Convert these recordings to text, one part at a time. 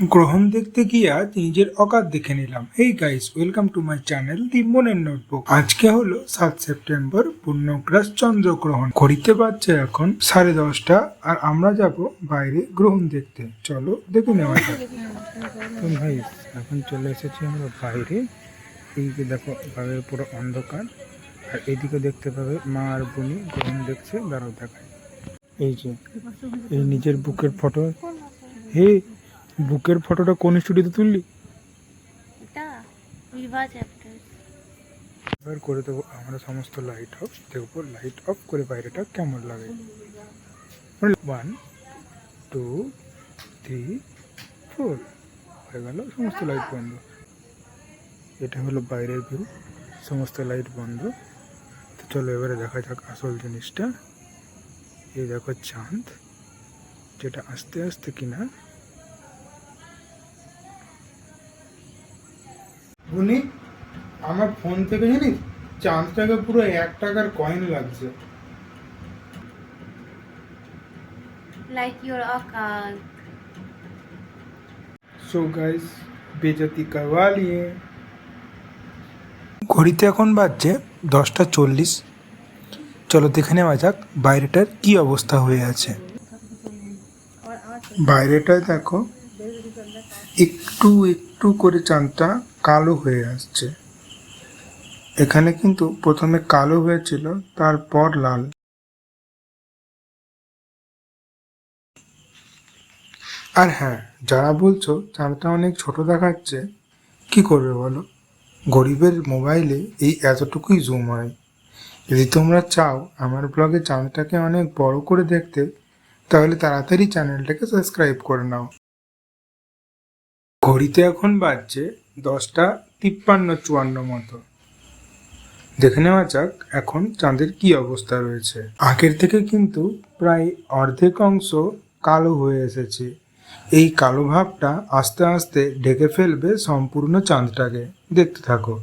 গ্রহণ দেখতে গিয়ে নিজের অকাত দেখে নিলাম। এই guys welcome to my channel the মনের নোটবুক আজকে হলো সাত সেপ্টেম্বর, পূর্ণগ্রাস চন্দ্রগ্রহণ। ঘড়িতে বাজছে এখন সাড়ে দশটা, আর আমরা যাব বাইরে গ্রহণ দেখতে। চলো দেখে নেওয়া যাক। ভাই, এখন চলে এসেছি আমরা বাইরে। এইদিকে দেখো বাইরে পুরো অন্ধকার। আর এইদিকে দেখতে পাবে মা আর বোনি গ্রহণ দেখছে। দাঁড়াও দেখায় এই যে, এই নিজের বুকের ফটো হে বুকের ফটোটা কোন স্টুডিওতে তুললি? এটা বিভা এবার করে দেবো আমরা সমস্ত লাইট অফ দেখব লাইট অফ করে বাইরেটা কেমন লাগে। ওয়ান টু থ্রি ফোর হয়ে গেল সমস্ত লাইট বন্ধ। এটা হলো বাইরের ভিউ সমস্ত লাইট বন্ধ। তো চলো এবারে দেখা যাক আসল জিনিসটা। এই দেখো চাঁদ যেটা আস্তে আস্তে কিনা উনি আমার ফোন থেকে জানিস চাঁদটাকে পুরো এক টাকার কয়েন লাগছে। লাইক ইউর অকাল সো গাইস বেজতি লিয়ে ঘড়িতে এখন বাজছে দশটা চল্লিশ। চলো দেখে নেওয়া যাক বাইরেটার কি অবস্থা হয়ে আছে। বাইরেটা দেখো একটু একটু করে চাঁদটা কালো হয়ে আসছে। এখানে কিন্তু প্রথমে কালো হয়েছিল, তারপর লাল। আর হ্যাঁ যারা বলছো চাঁদটা অনেক ছোট দেখাচ্ছে, কি করবে বলো? গরিবের মোবাইলে এই এতটুকুই জুম হয়। যদি তোমরা চাও আমার ব্লগে চাঁদটাকে অনেক বড় করে দেখতে, তাহলে তাড়াতাড়ি চ্যানেলটাকে সাবস্ক্রাইব করে নাও। ঘড়িতে এখন বাজছে দশটা তিপ্পান্ন চুয়ান্ন মতো। দেখে নেওয়া যাক এখন চাঁদের কি অবস্থা রয়েছে। আগের থেকে কিন্তু প্রায় অর্ধেক অংশ কালো হয়ে এসেছে। এই কালো ভাবটা আস্তে আস্তে ঢেকে ফেলবে সম্পূর্ণ চাঁদটাকে। দেখতে থাকো।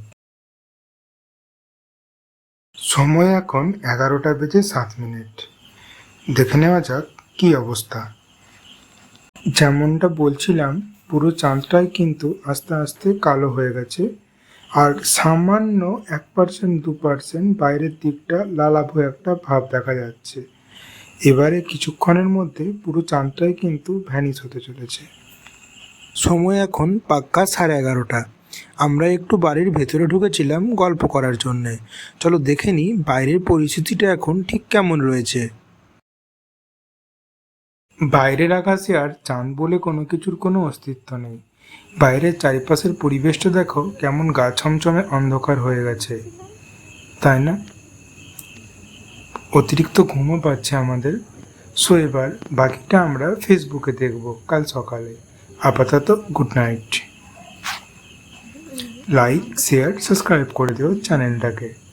সময় এখন এগারোটা বেজে সাত মিনিট। দেখে নেওয়া যাক কি অবস্থা। যেমনটা বলছিলাম পুরো চাঁদটাই কিন্তু আস্তে আস্তে কালো হয়ে গেছে। আর সামান্য এক পার্সেন্ট দু পার্সেন্ট বাইরের দিকটা লালাভ একটা ভাব দেখা যাচ্ছে। এবারে কিছুক্ষণের মধ্যে পুরো চাঁদটাই কিন্তু ভ্যানিশ হতে চলেছে। সময় এখন পাক্কা সাড়ে এগারোটা। আমরা একটু বাড়ির ভেতরে ঢুকেছিলাম গল্প করার জন্যে। চলো দেখে নিই বাইরের পরিস্থিতিটা এখন ঠিক কেমন রয়েছে। বাইরের আকাশে আর চাঁদ বলে কোনো কিছুর কোনো অস্তিত্ব নেই। বাইরের চারিপাশের পরিবেশটা দেখো কেমন গা ছমছমে অন্ধকার হয়ে গেছে। তাই না? অতিরিক্ত ঘুমও পাচ্ছে আমাদের। সো এবার বাকিটা আমরা ফেসবুকে দেখব কাল সকালে। আপাতত good night. Like, share, subscribe করে দিও চ্যানেলটাকে।